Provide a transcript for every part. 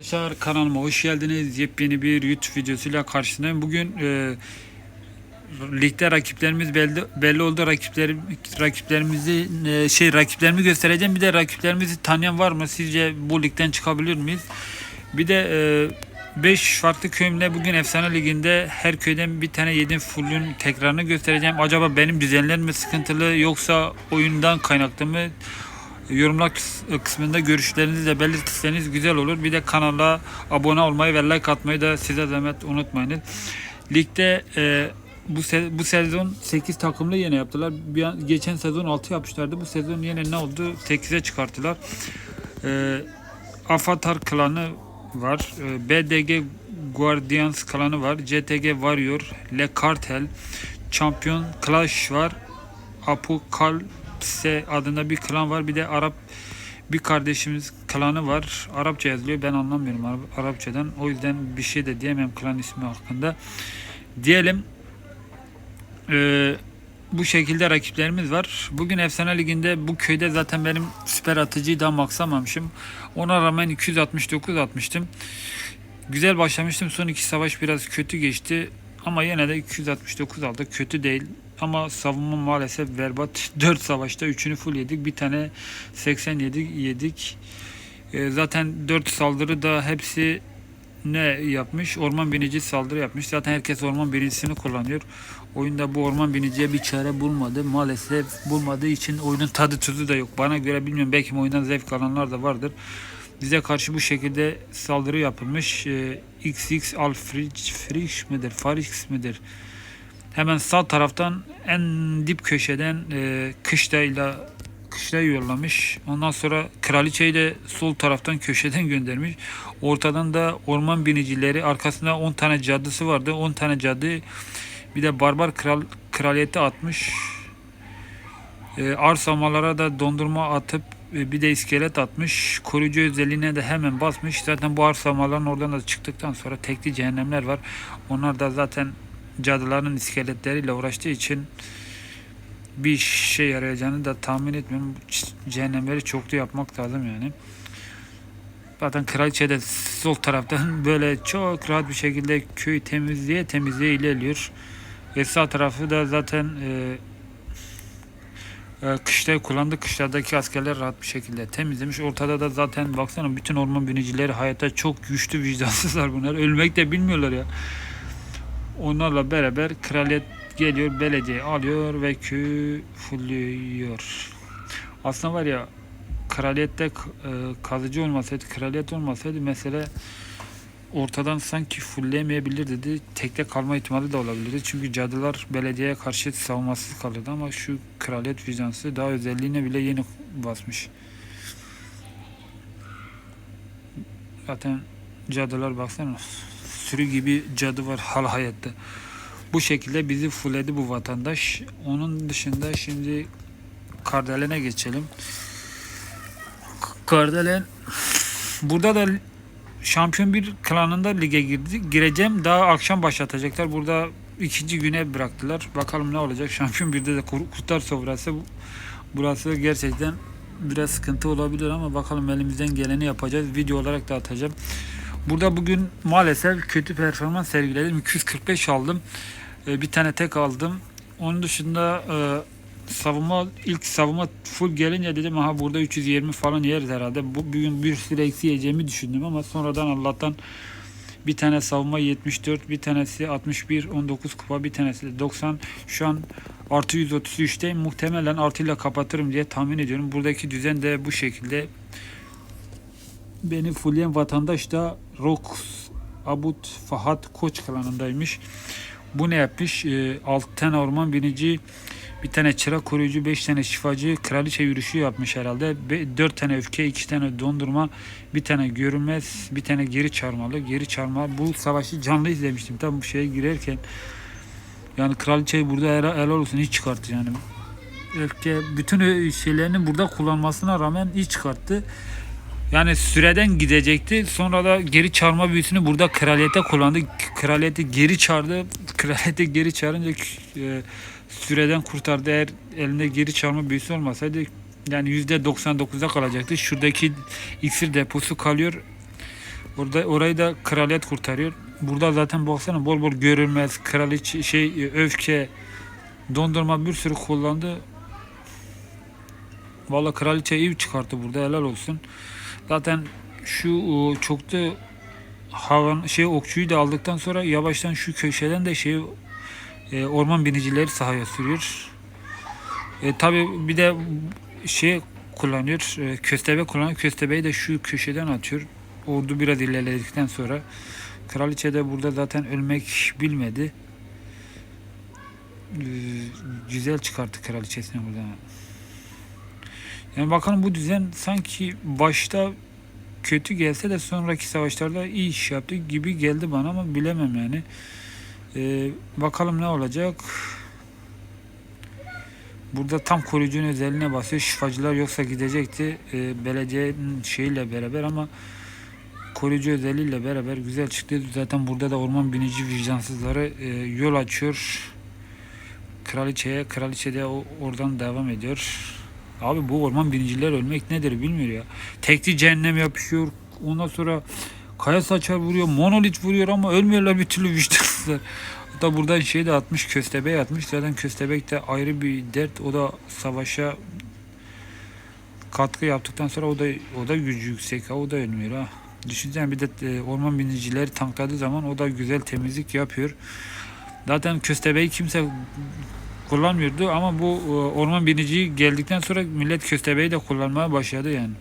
Arkadaşlar kanalıma hoş geldiniz. Yepyeni bir YouTube videosuyla karşınızdayım. Bugün e, ligde rakiplerimiz belli, belli oldu. Rakipler, rakiplerimizi e, şey rakiplerimi göstereceğim. Bir de rakiplerimizi tanıyan var mı? Sizce bu ligden çıkabilir miyiz? Bir de 5 farklı köyümle bugün Efsane Ligi'nde her köyden bir tane 7 fullün tekrarını göstereceğim. Acaba benim düzenlerim mi sıkıntılı yoksa oyundan kaynaklı mı? Yorumlar kıs- kısmında görüşlerinizi de belirtirseniz güzel olur. Bir de kanala abone olmayı ve like atmayı da size zahmet unutmayınız. Ligde e, bu se- bu sezon 8 takımlı yine yaptılar. Bir an- geçen sezon 6 yapmışlardı. Bu sezon yine ne oldu? 8'e çıkarttılar. E, Avatar klanı var. E, BDG Guardians klanı var. CTG Warrior, Le Cartel, Champion Clash var. Apokalipse adında bir klan var. Bir de Arap bir kardeşimiz klanı var. Arapça yazılıyor. Ben anlamıyorum Arap- Arapçadan. O yüzden bir şey de diyemem klan ismi hakkında. Diyelim eee, bu şekilde rakiplerimiz var. Bugün Efsane Ligi'nde bu köyde zaten benim süper atıcıyı da maksamamışım. Ona rağmen 269 atmıştım. Güzel başlamıştım. Son iki savaş biraz kötü geçti. Ama yine de 269 aldık. Kötü değil. Ama savunma maalesef berbat. 4 savaşta 3'ünü full yedik. Bir tane 87 yedik. Ee, zaten 4 saldırı da hepsi ne yapmış? Orman binici saldırı yapmış. Zaten herkes orman binicisini kullanıyor. Oyunda bu orman biniciye bir çare bulmadı. Maalesef bulmadığı için oyunun tadı tuzu da yok. Bana göre bilmiyorum. Belki oyundan zevk alanlar da vardır. Bize karşı bu şekilde saldırı yapılmış. Ee, XX Alfrich Frisch midir? Farix midir? Hemen sağ taraftan en dip köşeden e, kışlayla kışlayı yollamış. Ondan sonra kraliçeyi de sol taraftan köşeden göndermiş. Ortadan da orman binicileri arkasında 10 tane cadısı vardı. 10 tane cadı bir de barbar kral kraliyeti atmış. E, arsamalara da dondurma atıp e, bir de iskelet atmış. Koruyucu özelliğine de hemen basmış. Zaten bu arsamaların oradan da çıktıktan sonra tekli cehennemler var. Onlar da zaten cadıların iskeletleriyle uğraştığı için bir şey yarayacağını da tahmin etmiyorum. Cehennemleri çoklu yapmak lazım yani. Zaten kraliçe de sol taraftan böyle çok rahat bir şekilde köyü temizliğe temizliğe ilerliyor. Ve sağ tarafı da zaten e, e, kışlayı kullandı. Kışlardaki askerler rahat bir şekilde temizlemiş. Ortada da zaten baksana bütün orman binicileri hayatta çok güçlü vicdansızlar bunlar. Ölmek de bilmiyorlar ya. Onlarla beraber kraliyet geliyor, belediye alıyor ve köyü fulluyor. Aslında var ya kraliyette e, kazıcı olmasaydı, kraliyet olmasaydı mesela ortadan sanki fullleyemeyebilir dedi. Tekte kalma ihtimali de olabilirdi. Çünkü cadılar belediyeye karşı savunmasız kalırdı ama şu kraliyet vicdansı daha özelliğine bile yeni basmış. Zaten cadılar baksana sürü gibi cadı var hal hayatta. Bu şekilde bizi fulledi bu vatandaş. Onun dışında şimdi Kardelen'e geçelim. Kardelen burada da şampiyon bir klanında lige girdi. Gireceğim. Daha akşam başlatacaklar. Burada ikinci güne bıraktılar. Bakalım ne olacak. Şampiyon birde de kur- kurtlar sofrası. Burası gerçekten biraz sıkıntı olabilir ama bakalım elimizden geleni yapacağız. Video olarak da atacağım. Burada bugün maalesef kötü performans sergiledim. 245 aldım. Ee, bir tane tek aldım. Onun dışında e, savunma ilk savunma full gelince dedim aha burada 320 falan yeriz herhalde. Bu bugün bir sürü eksi yiyeceğimi düşündüm ama sonradan Allah'tan bir tane savunma 74, bir tanesi 61, 19 kupa, bir tanesi de 90. Şu an artı 133'teyim. Muhtemelen artıyla kapatırım diye tahmin ediyorum. Buradaki düzen de bu şekilde. Beni fullleyen vatandaş da Rox Abut Fahat Koç klanındaymış. Bu ne yapmış? E, 6 tane orman binici, bir tane çırak koruyucu, 5 tane şifacı, kraliçe yürüyüşü yapmış herhalde. 4 tane öfke, 2 tane dondurma, bir tane görünmez, bir tane geri çarmalı. Geri çarma. Bu savaşı canlı izlemiştim. Tam bu şeye girerken yani kraliçeyi burada helal, helal olsun hiç çıkarttı yani. Öfke bütün şeylerini burada kullanmasına rağmen iyi çıkarttı. Yani süreden gidecekti. Sonra da geri çağırma büyüsünü burada kraliyete kullandı. Kraliyeti geri çağırdı. Kraliyeti geri çağırınca e, süreden kurtardı. Eğer elinde geri çağırma büyüsü olmasaydı yani %99'da kalacaktı. Şuradaki iksir deposu kalıyor. Orada orayı da kraliyet kurtarıyor. Burada zaten baksana bol bol görülmez kraliçe şey öfke dondurma bir sürü kullandı. Vallahi kraliçe iyi çıkarttı burada helal olsun. Zaten şu o, çoktu havan şey okçuyu da aldıktan sonra yavaştan şu köşeden de şey e, orman binicileri sahaya sürüyor. E, tabi bir de şey kullanıyor. E, köstebe kullanıyor. Köstebeyi de şu köşeden atıyor. Ordu biraz ilerledikten sonra Kraliçe de burada zaten ölmek bilmedi. E, güzel çıkarttı kraliçesini buradan. Yani bakalım bu düzen sanki başta kötü gelse de sonraki savaşlarda iyi iş yaptı gibi geldi bana ama bilemem yani. Ee, bakalım ne olacak. Burada tam koruyucunun özelliğine basıyor. Şifacılar yoksa gidecekti ee, belediyenin şeyiyle beraber ama koruyucu özelliğiyle beraber güzel çıktı. Zaten burada da orman binici vicdansızları e, yol açıyor. Kraliçeye, kraliçe de oradan devam ediyor. Abi bu orman biniciler ölmek nedir bilmiyor ya. Tekli cehennem yapışıyor. Ondan sonra kaya saçar vuruyor. Monolit vuruyor ama ölmüyorlar bir türlü vicdansızlar. Hatta buradan şey de atmış. Köstebek atmış. Zaten köstebek de ayrı bir dert. O da savaşa katkı yaptıktan sonra o da o da gücü yüksek. O da ölmüyor ha. Düşünsene bir de e, orman binicileri tankladığı zaman o da güzel temizlik yapıyor. Zaten köstebeği kimse kullanmıyordu ama bu e, orman binici geldikten sonra millet köstebeği de kullanmaya başladı yani.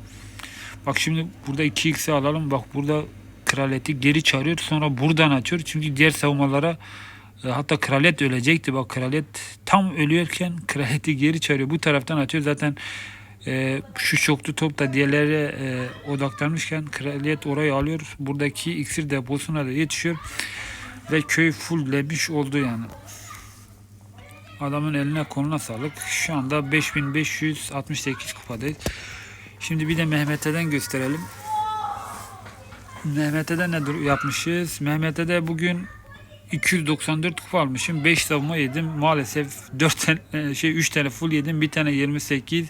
Bak şimdi burada 2x'i alalım. Bak burada kraliyeti geri çağırıyor. Sonra buradan açıyor. Çünkü diğer savunmalara e, hatta kraliyet ölecekti. Bak kraliyet tam ölüyorken kraliyeti geri çağırıyor. Bu taraftan atıyor. Zaten e, şu çoktu top da diğerlere e, odaklanmışken kraliyet orayı alıyor. Buradaki iksir deposuna da yetişiyor. Ve köy fulllemiş oldu yani. Adamın eline koluna sağlık. Şu anda 5568 kupadayız. Şimdi bir de Mehmet'e'den gösterelim. Mehmet'e'de ne yapmışız? Mehmet'e'de bugün 294 kupa almışım. 5 savunma yedim. Maalesef 4 tane şey 3 tane full yedim. Bir tane 28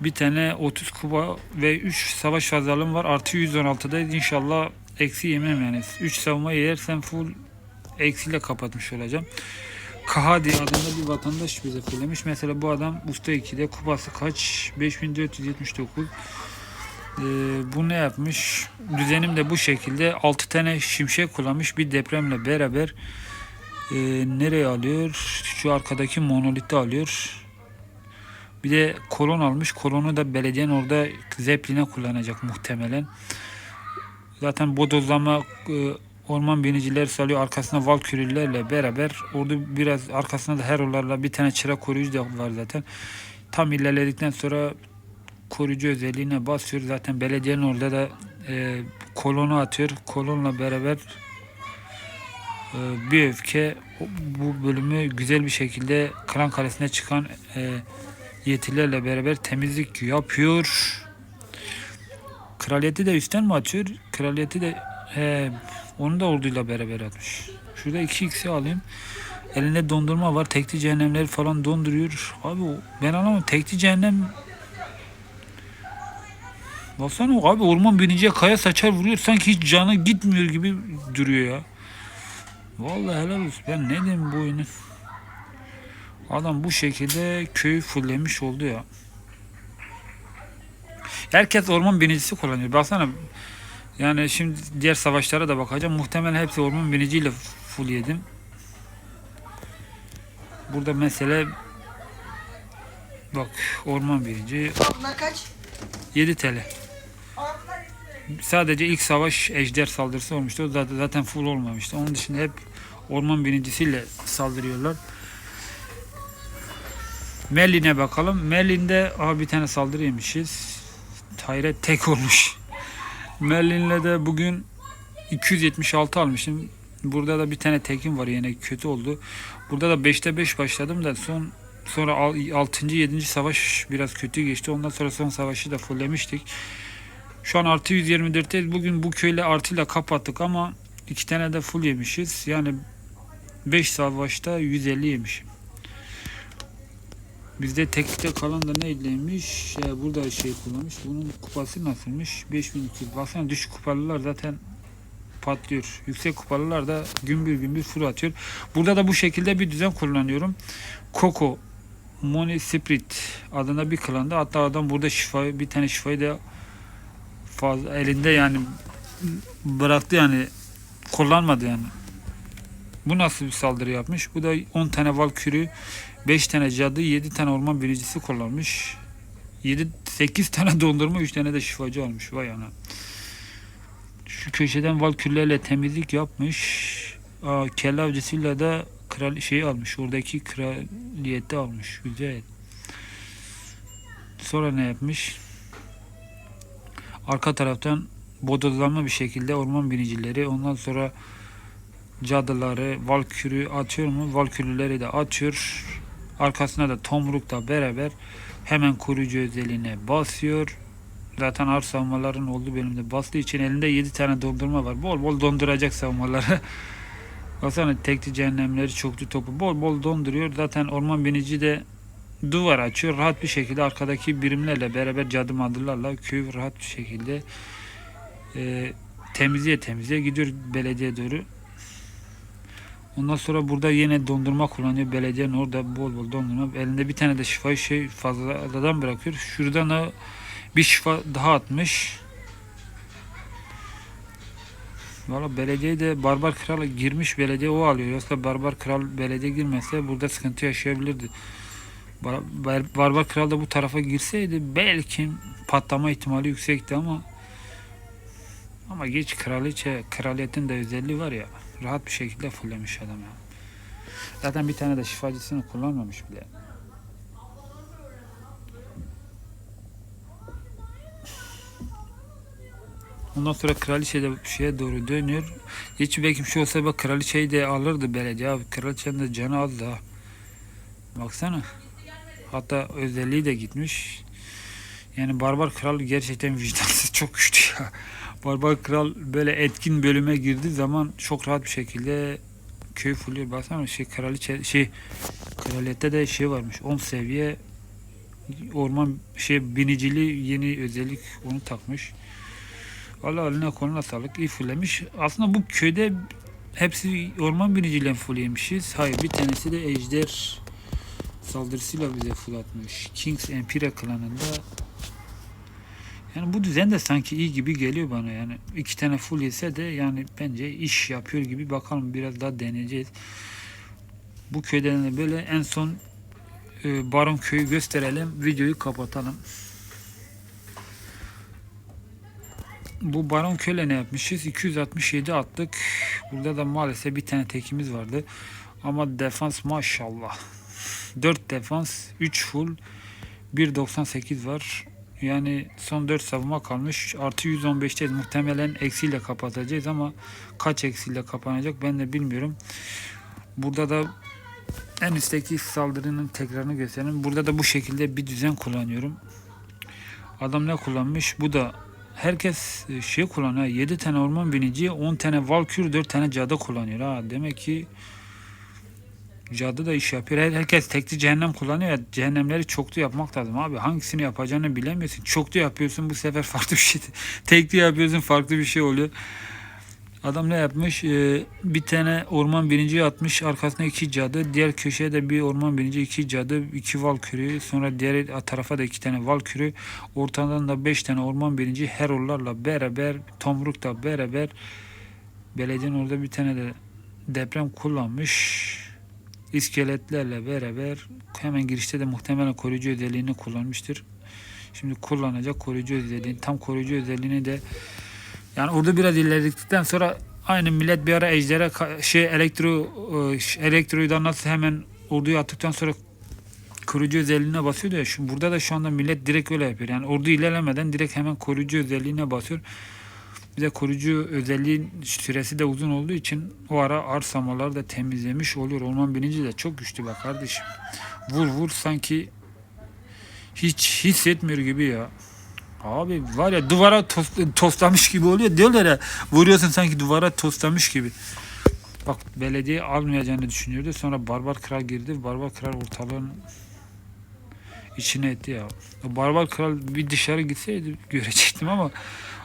bir tane 30 kupa ve 3 savaş fazlalığım var. Artı 116'dayız. İnşallah eksi yemem yani. 3 savunma yersem full eksiyle kapatmış olacağım. Kaha diye adında bir vatandaş bize fullemiş. Mesela bu adam usta 2'de kupası kaç? 5479. Ee, bu ne yapmış? Düzenim de bu şekilde. 6 tane şimşek kullanmış bir depremle beraber. Ee, nereye alıyor? Şu arkadaki monolitte alıyor. Bir de kolon almış. Kolonu da belediyenin orada Zeppelin'e kullanacak muhtemelen. Zaten bodozlama e, orman biniciler salıyor. Arkasına valkürülerle beraber orada biraz arkasında da herolarla bir tane çırak koruyucu da var zaten. Tam ilerledikten sonra koruyucu özelliğine basıyor. Zaten belediyenin orada da e, kolonu atıyor. Kolonla beraber e, bir öfke bu bölümü güzel bir şekilde Klan Kalesi'ne çıkan e, yetilerle beraber temizlik yapıyor. Kraliyeti de üstten mi atıyor? Kraliyeti de he, onu da orduyla beraber atmış. Şurada 2x'i alayım. Elinde dondurma var. Tekli cehennemleri falan donduruyor. Abi ben anlamadım. Tekli cehennem Baksana abi orman biniciye kaya saçar vuruyor. Sanki hiç canı gitmiyor gibi duruyor ya. Vallahi helal olsun. Ben ne diyeyim bu oyunu. Adam bu şekilde köyü fullemiş oldu ya. Herkes orman binicisi kullanıyor. Baksana yani şimdi diğer savaşlara da bakacağım. Muhtemelen hepsi orman biniciyle full yedim. Burada mesele bak orman binici Bunlar kaç? 7 TL. Sadece ilk savaş ejder saldırısı olmuştu. O zaten, full olmamıştı. Onun dışında hep orman binicisiyle saldırıyorlar. Merlin'e bakalım. Merlin'de aha bir tane saldırı yemişiz. Hayret tek olmuş. Merlin'le de bugün 276 almışım. Burada da bir tane tekim var yine kötü oldu. Burada da 5'te 5 başladım da son sonra 6. 7. savaş biraz kötü geçti. Ondan sonra son savaşı da fulllemiştik. Şu an artı 124'teyiz. Bugün bu köyle artıyla kapattık ama iki tane de full yemişiz. Yani 5 savaşta 150 yemişim. Bizde tekte kalan da neyleymiş? Ee, burada şey kullanmış. Bunun kupası nasılmış? 5200. Baksana düşük kupalılar zaten patlıyor. Yüksek kupalılar da gümbür gümbür full atıyor. Burada da bu şekilde bir düzen kullanıyorum. Coco Money Spirit adına bir klanda. Hatta adam burada şifa bir tane şifayı da fazla elinde yani bıraktı yani kullanmadı yani. Bu nasıl bir saldırı yapmış? Bu da 10 tane Valkyrie, 5 tane cadı, 7 tane orman biricisi kullanmış. 7 8 tane dondurma, 3 tane de şifacı almış. Vay ana. Şu köşeden Valkyrie'lerle temizlik yapmış. Aa, kelle avcısıyla da kral şeyi almış. Oradaki kraliyeti almış. Güzel. Sonra ne yapmış? Arka taraftan bodozlanma bir şekilde orman binicileri ondan sonra cadıları Valkürü atıyor mu? Valkürüleri de atıyor. Arkasına da Tomruk'la beraber hemen koruyucu özelliğine basıyor. Zaten ağır savunmaların olduğu bölümde bastığı için elinde 7 tane dondurma var. Bol bol donduracak savunmaları. Baksana tekli cehennemleri çoklu topu bol bol donduruyor. Zaten orman binici de duvar açıyor. Rahat bir şekilde arkadaki birimlerle beraber cadı madırlarla köyü rahat bir şekilde e, temizliğe temizliğe gidiyor belediye doğru. Ondan sonra burada yine dondurma kullanıyor. Belediyenin orada bol bol dondurma. Elinde bir tane de şifa şey fazladan bırakıyor. Şuradan da bir şifa daha atmış. Valla belediye de Barbar Kral girmiş belediye o alıyor. Yoksa Barbar Kral belediye girmese burada sıkıntı yaşayabilirdi. Bar- Bar- Barbar Kral da bu tarafa girseydi belki patlama ihtimali yüksekti ama ama geç kraliçe, kraliyetin de özelliği var ya rahat bir şekilde fullemiş adam ya. Zaten bir tane de şifacısını kullanmamış bile. Ondan sonra kraliçe de şeye doğru dönüyor. Hiç belki bir şey olsa bak kraliçeyi de alırdı belediye abi. Kraliçenin de canı az daha. Baksana. Hatta özelliği de gitmiş. Yani Barbar Kral gerçekten vicdansız çok güçlü ya. Barbar Kral böyle etkin bölüme girdiği zaman çok rahat bir şekilde köy fulluyor. Baksana şey kraliçe şey kraliyette de şey varmış 10 seviye orman şey binicili yeni özellik onu takmış. Allah eline koluna sağlık iyi fullemiş. Aslında bu köyde hepsi orman biniciyle fulllemişiz. Hayır bir tanesi de ejder saldırısıyla bize full atmış. Kings Empire klanında yani bu düzen de sanki iyi gibi geliyor bana yani. iki tane full yese de yani bence iş yapıyor gibi bakalım biraz daha deneyeceğiz. Bu köyden de böyle en son e, Baron köyü gösterelim. Videoyu kapatalım. Bu Baron köyle ne yapmışız? 267 attık. Burada da maalesef bir tane tekimiz vardı. Ama defans maşallah. 4 defans, 3 full, 1.98 var. Yani son 4 savunma kalmış. Artı 115'teyiz. Muhtemelen eksiyle kapatacağız ama kaç eksiyle kapanacak ben de bilmiyorum. Burada da en üstteki saldırının tekrarını gösterelim. Burada da bu şekilde bir düzen kullanıyorum. Adam ne kullanmış? Bu da herkes e, şey kullanıyor. 7 tane orman binici, 10 tane valkür, 4 tane cadı kullanıyor. Ha, demek ki cadı da iş yapıyor. Her- Herkes tekli cehennem kullanıyor. ya, Cehennemleri çoklu yapmak lazım abi. Hangisini yapacağını bilemiyorsun. Çoklu yapıyorsun bu sefer farklı bir şey. Tekli yapıyorsun farklı bir şey oluyor. Adam ne yapmış? Ee, bir tane orman binici atmış. Arkasına iki cadı. Diğer köşeye de bir orman binici, iki cadı, iki valkürü. Sonra diğer tarafa da iki tane valkürü. Ortadan da beş tane orman binici herollarla beraber, tomrukla beraber belediyenin orada bir tane de deprem kullanmış. İskeletlerle beraber hemen girişte de muhtemelen koruyucu özelliğini kullanmıştır. Şimdi kullanacak koruyucu özelliğini, tam koruyucu özelliğini de yani orada biraz ilerledikten sonra aynı millet bir ara ejdere şey elektro e, elektroyu nasıl hemen orduyu attıktan sonra koruyucu özelliğine basıyordu ya. Şu, burada da şu anda millet direkt öyle yapıyor. Yani ordu ilerlemeden direkt hemen koruyucu özelliğine basıyor. Bir de koruyucu özelliğin süresi de uzun olduğu için o ara arsamaları da temizlemiş oluyor. Orman bininci de çok güçlü be kardeşim. Vur vur sanki hiç hissetmiyor gibi ya. Abi var ya duvara tos- toslamış gibi oluyor. Diyorlar ya vuruyorsun sanki duvara toslamış gibi. Bak belediye almayacağını düşünüyordu. Sonra Barbar Kral girdi. Barbar Kral ortalığın içine etti ya. Barbar Kral bir dışarı gitseydi görecektim ama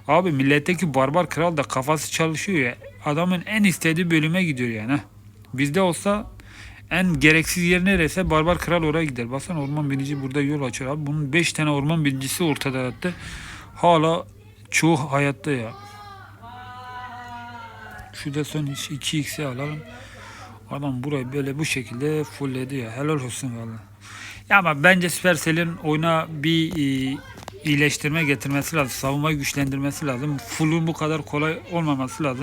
abi milletteki Barbar Kral da kafası çalışıyor ya. Adamın en istediği bölüme gidiyor yani. Bizde olsa en gereksiz yer neresi? Barbar Kral oraya gider. Baksana orman binici burada yol açıyor abi. Bunun 5 tane orman binicisi ortada yattı. Hala çoğu hayatta ya. Şurada son 2x'i alalım. Adam burayı böyle bu şekilde fullledi ya. Helal olsun valla. Ya ama bence Supercell'in oyuna bir e, iyileştirme getirmesi lazım. Savunmayı güçlendirmesi lazım. Full'un bu kadar kolay olmaması lazım.